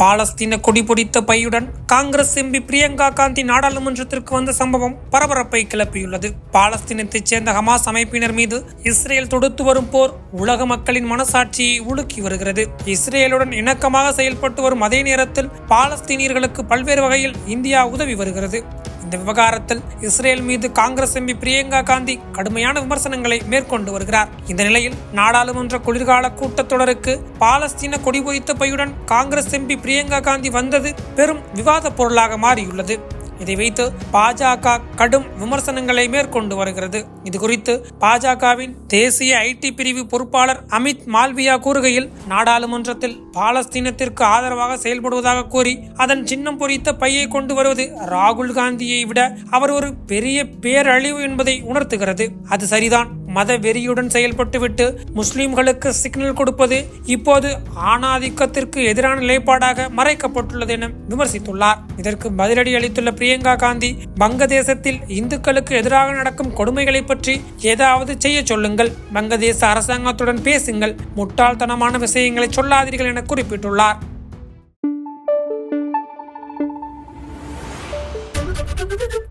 பாலஸ்தீன கொடி பையுடன் காங்கிரஸ் எம்பி பிரியங்கா காந்தி நாடாளுமன்றத்திற்கு வந்த சம்பவம் பரபரப்பை கிளப்பியுள்ளது. பாலஸ்தீனத்தைச் சேர்ந்த ஹமாஸ் அமைப்பினர் மீது இஸ்ரேல் தொடுத்து வரும் போர் உலக மக்களின் மனசாட்சியை உலுக்கி வருகிறது. இஸ்ரேலுடன் இணக்கமாக செயல்பட்டு வரும் அதே நேரத்தில் பாலஸ்தீனியர்களுக்கு பல்வேறு வகையில் இந்தியா உதவி வருகிறது. இந்த விவகாரத்தில் இஸ்ரேல் மீது காங்கிரஸ் எம்பி பிரியங்கா காந்தி கடுமையான விமர்சனங்களை மேற்கொண்டு வருகிறார். இந்த நிலையில் நாடாளுமன்ற குளிர்கால கூட்டத்தொடருக்கு பாலஸ்தீன கொடி பொறித்த பையுடன் காங்கிரஸ் எம்பி பிரியங்கா காந்தி வந்தது பெரும் விவாத பொருளாக மாறியுள்ளது. இதை வைத்து பாஜக கடும் விமர்சனங்களை மேற்கொண்டு வருகிறது. இது குறித்து பாஜகவின் தேசிய ஐடி பிரிவு பொறுப்பாளர் அமித் மால்வியா கூறுகையில் நாடாளுமன்றத்தில் பாலஸ்தீனத்திற்கு ஆதரவாக செயல்படுவதாக கூறி அதன் சின்னம் பொறித்த பையை கொண்டு வருவது ராகுல் காந்தியை விட அவர் ஒரு பெரிய பேரழிவு என்பதை உணர்த்துகிறது. அது சரிதான். மத வெறியுடன் செயல்பட்டுவிட்டு முஸ்லிம்களுக்கு சிக்னல் கொடுப்பது இப்போது ஆணாதிக்கத்திற்கு எதிரான நிலைப்பாடாக மறைக்கப்பட்டுள்ளது என விமர்சித்துள்ளார். இதற்கு பதிலடி அளித்துள்ள பிரியங்கா காந்தி வங்கதேசத்தில் இந்துக்களுக்கு எதிராக நடக்கும் கொடுமைகளை பற்றி ஏதாவது செய்ய சொல்லுங்கள். வங்கதேச அரசாங்கத்துடன் பேசுங்கள். முட்டாள்தனமான விஷயங்களை சொல்லாதீர்கள் என குறிப்பிட்டுள்ளார். Thank you.